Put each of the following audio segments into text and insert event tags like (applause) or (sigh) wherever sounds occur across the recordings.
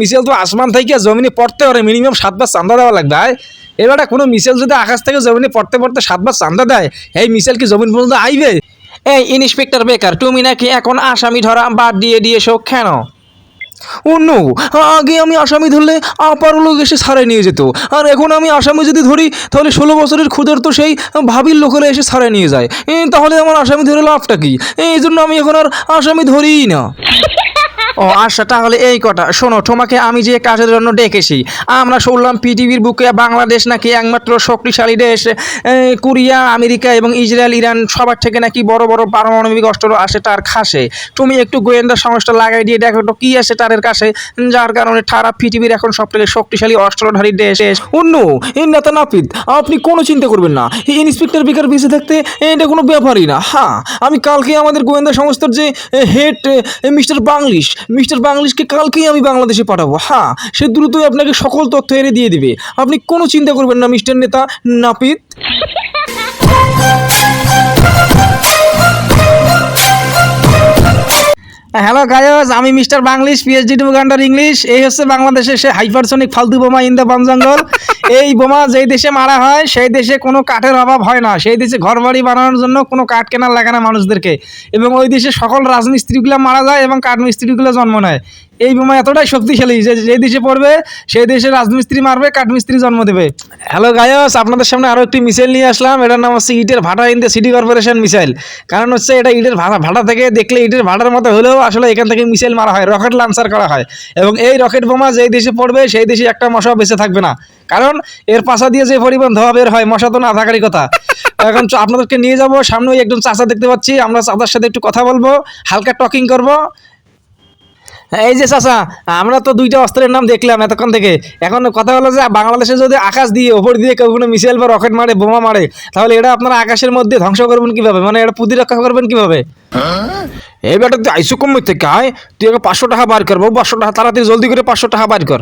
Missile তো আসমান থেকে জমিনে পড়তে পারে মিনিমাম সাতবার চান্দা দেওয়া লাগবে? এবারে কোনো মিসাইল যদি আকাশ থেকে জমিনে পড়তে পড়তে সাতবার চান্দা দেয় এই মিসাইল কি জমিন পর্যন্ত আইবে? এই ইন্সপেক্টর বেকার তুমি নাকি এখন আসামি ধরা বাদ দিয়ে দিয়েছ কেন? অন্য আগে আমি আসামি ধরলে আপার লোক এসে ছাড়াই নিয়ে যেত আর এখন আমি আসামি যদি ধরি তাহলে ষোলো বছরের ক্ষুদর তো সেই ভাবির লোকেরা এসে ছাড়াই নিয়ে যায়। তাহলে আমার আসামি ধরে লাভটা কি? এই জন্য আমি এখন আর আসামি ধরিই না। ও আচ্ছা তাহলে এই কথা। শোনো, তোমাকে আমি যে কাজের জন্য ডেকেছি, আমরা শুনলাম পৃথিবীর বুকে বাংলাদেশ নাকি একমাত্র শক্তিশালী দেশ কোরিয়া, আমেরিকা এবং ইসরায়েল, ইরান, সবার থেকে নাকি বড় বড় পারমাণবিক অস্ত্র আসে তার খাসে তুমি একটু গোয়েন্দা সংস্থা লাগাই দিয়ে দেখো তো কি আছে তাদের কাছে, যার কারণে সারা পৃথিবীর এখন সব থেকে শক্তিশালী অস্ত্রধারী দেশ। অন্য নেতা নাপিত, আপনি কোনো চিন্তা করবেন না। ইন্সপেক্টর বেকার বেঁচে থাকতে এটা কোনো ব্যাপারই না। হ্যাঁ আমি কালকে আমাদের গোয়েন্দা সংস্থার যে হেড মিস্টার বাংলিশ মিস্টার বাংলিশকে কালকেই আমি বাংলাদেশে পাঠাবো। হ্যাঁ সে দ্রুতই আপনাকে সকল তথ্য এনে দিয়ে দিবে। আপনি কোনো চিন্তা করবেন না, মিস্টার নেতা নাপিত। (laughs) হ্যালো গায়স আমি mister Banglish PhD to গান্ডার English. এই হচ্ছে বাংলাদেশের সে হাইপারসনিক ফালতু বোমা ইন দ্য বন জঙ্গল। এই বোমা যেই দেশে মারা হয়, সেই দেশে কোনো কাঠের অভাব হয় না। সেই দেশে ঘর বাড়ি বানানোর জন্য কোনো কাঠ কেনার লাগে না মানুষদেরকে। এবং ওই দেশে সকল রাজমিস্ত্রিগুলো মারা যায় এবং কাঠ মিস্ত্রিগুলো জন্ম নেয়। এই বোমা এতটাই শক্তিশালী যে যে দেশে পড়বে, সেই দেশে রাজমিস্ত্রি মারবে, কাঠমিস্ত্রি জন্ম দেবে। হ্যালো গায়স আপনাদের সামনে আরও একটি মিসাইল নিয়ে আসলাম। এটার নাম হচ্ছে ইটের ভাটা in the city corporation missile কারণ হচ্ছে এটা ইটের ভাড়া ভাড়া থেকে দেখলে ইটের ভাড়ার মতো হলেও আসলে এখান থেকে মিসাইল মারা হয় রকেট লাঞ্চার করা হয়। এবং এই রকেট বোমা যেই দেশে পড়বে, সেই দেশে একটা মশা বেঁচে থাকবে না। কারণ এর পাশা দিয়ে যে পরিমাণ ধোয়া বের হয়, মশা তো না থাকারই কথা। এখন আপনাদেরকে নিয়ে যাব। সামনে একজন চাচা দেখতে পাচ্ছি। আমরা চাচার সাথে একটু কথা বলব, হালকা টকিং করব। এই যে চাচা আমরা তো দুইটা অস্ত্রের নাম দেখলাম এতক্ষণ থেকে। এখন কথা হলো যে বাংলাদেশে যদি আকাশ দিয়ে ওপর দিয়ে কেউ কোনো মিসাইল বা রকেট মারে বোমা মারে তাহলে এটা আপনারা আকাশের মধ্যে ধ্বংস করবেন কীভাবে? মানে এটা প্রতিরক্ষা করবেন কীভাবে? এই বেটা তুই আইসু কম থেকে আয়। তুই আগে পাঁচশো টাকা বার কর বাবু পাঁচশো টাকা তাড়াতাড়ি জলদি করে পাঁচশো টাকা বার কর।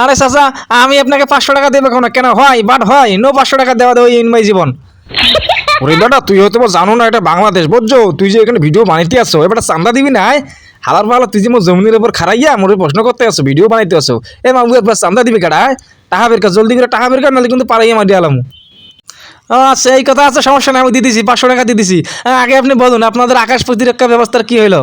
আরে চাচা আমি আপনাকে পাঁচশো টাকা দেবো কেন? কেন হয় বাট হয় নো পাঁচশো টাকা দেওয়া দেবো ইন মাই জীবন। ওরে বেটা তুই হয়তো জানো না এটা বাংলাদেশ বুঝছ? তুই যে এখানে ভিডিও বানাইতে আসছো এবার চান্দা দিবি না? হালার ভালো তুই যে মোর জমিনের উপর খারাইয়া মোর প্রশ্ন করতে আসো ভিডিও বানাইতে আসো এ মামু একবার চান্দা দিবি কেডা? টাকা বের জলদি করে টাকা বের নাহলে কিন্তু পারাইয়া মারি আলাম আচ্ছা এই কথা আছে, সমস্যা নেই আমি দিয়ে দিছি, পাঁচশো টাকা দিয়ে দিছি। আগে আপনি বলুন, আপনাদের আকাশ প্রতিরক্ষা ব্যবস্থার কি হলো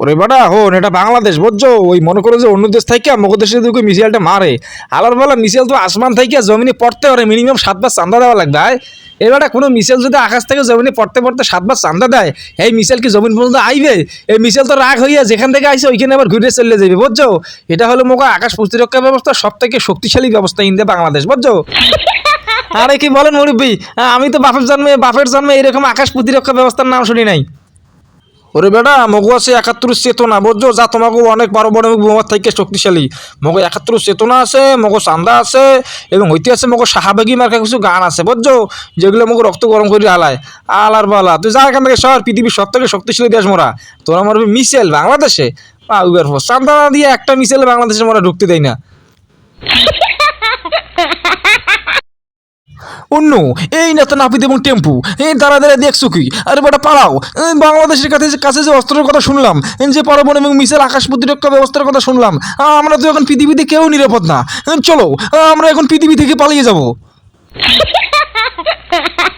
ওরে বাটা হন, এটা বাংলাদেশ, বুঝছ? ওই মনে করো যে অন্য দেশ থেকে মগো দেশে যদি মিসাইলটা মারে। আলার বেলা মিসাইল তো আসমান থেকে জমিনে পড়তে পারে মিনিমাম সাতবার চান্দা দেওয়া লাগবে? এবারে কোনো মিসাইল যদি আকাশ থেকে জমিনে পড়তে পড়তে সাতবার চান্দা দেয়, এই মিসাইল কি জমিন পর্যন্ত আইবে? এই মিসাইল তো রাগ হইয়া যেখান থেকে আইসে ওইখানে আবার ঘুরে চলে যাবে, বুঝছ? এটা হলো মোকা আকাশ প্রতিরক্ষা ব্যবস্থা সব থেকে শক্তিশালী ব্যবস্থা ইন্ডিয়া বাংলাদেশ, বুঝছ? আরে কি বলেন মুরব্বী? আমি তো বাপের জন্মে বাপের জন্মে এরকম আকাশ প্রতিরক্ষা ব্যবস্থার নাম শুনি নাই। ওরে বেটা, মগু আছে একাত্তর চেতনা, বুঝছ? যা তোমাকে অনেক বড় বড় বোমার থেকে শক্তিশালী। মগো একাত্তর চেতনা আছে, মগো চান্দা আছে, এবং হইতে আছে মগো সাহাবাগি মার্কা কিছু গান আছে, বুঝছ? যেগুলো মগো রক্ত গরম করে হালায় আলার বালা। তুই যা এখান থেকে শহর পৃথিবীর সব থেকে শক্তিশালী দেশ মোরা। তোরা মারবি মিসেল বাংলাদেশে? চান্দা না দিয়ে একটা মিসেল বাংলাদেশে মোরা ঢুকতে দেয় না। অন্য এই নেতা নাপিত এবং টেম্পু। এই দাঁড়া দাঁড়া, দেখছ কি? আরে বেটা পাড়াও বাংলাদেশের কাছে যে- কাছে যে অস্ত্রের কথা শুনলাম যে পারবন এবং মিসাইল আকাশ প্রতিরক্ষা ব্যবস্থার কথা শুনলাম আমরা তো এখন পৃথিবীতে কেউ নিরাপদ না। চলো আমরা এখন পৃথিবী থেকে পালিয়ে যাব। (laughs)